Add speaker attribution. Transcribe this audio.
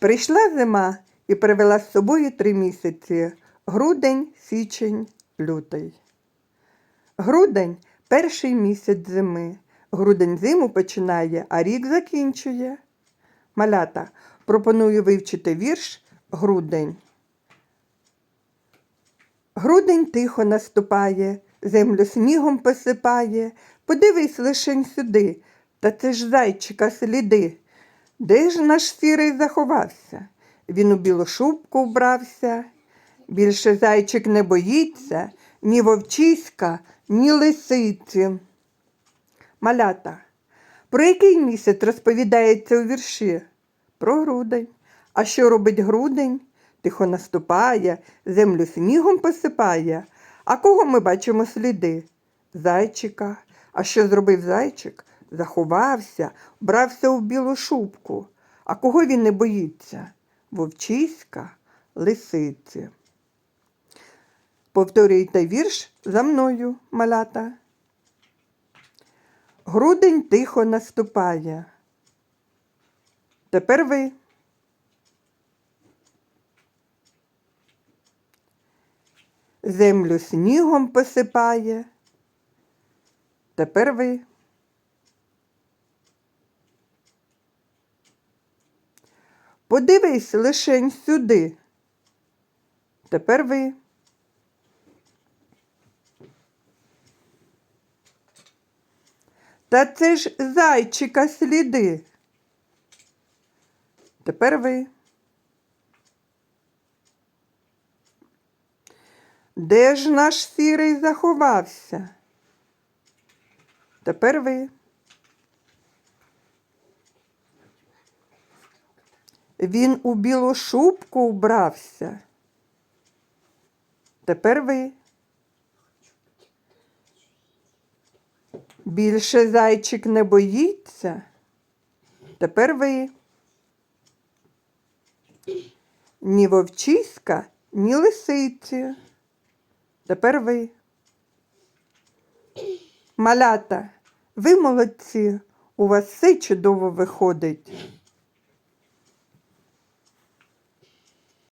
Speaker 1: Прийшла зима і привела з собою три місяці грудень, січень, лютий. Грудень перший місяць зими. Грудень зиму починає, а рік закінчує. Малята, пропоную вивчити вірш Грудень. Грудень тихо наступає, землю снігом посипає. Подивись лишень сюди, та це ж зайчика сліди. Де ж наш сірий заховався? Він у білу шубку вбрався. Більше зайчик не боїться ні вовчиська, ні лисиці. Малята, про який місяць розповідається у вірші? Про грудень. А що робить грудень? Тихо наступає, землю снігом посипає. А кого ми бачимо сліди? Зайчика. А що зробив зайчик? Заховався, брався у білу шубку. А кого він не боїться? Вовчиська, лисиці. Повторюйте вірш за мною, малята. Грудень тихо наступає. Тепер ви. Землю снігом посипає. Тепер ви. Подивись лишень сюди. Тепер ви. Та це ж зайчика сліди. Тепер ви. Де ж наш сірий заховався? Тепер ви. Він у білу шубку вбрався. Тепер ви. Більше зайчик не боїться. Тепер ви. Ні вовчиська, ні лисиці. Тепер ви. Малята, ви молодці, у вас все чудово виходить.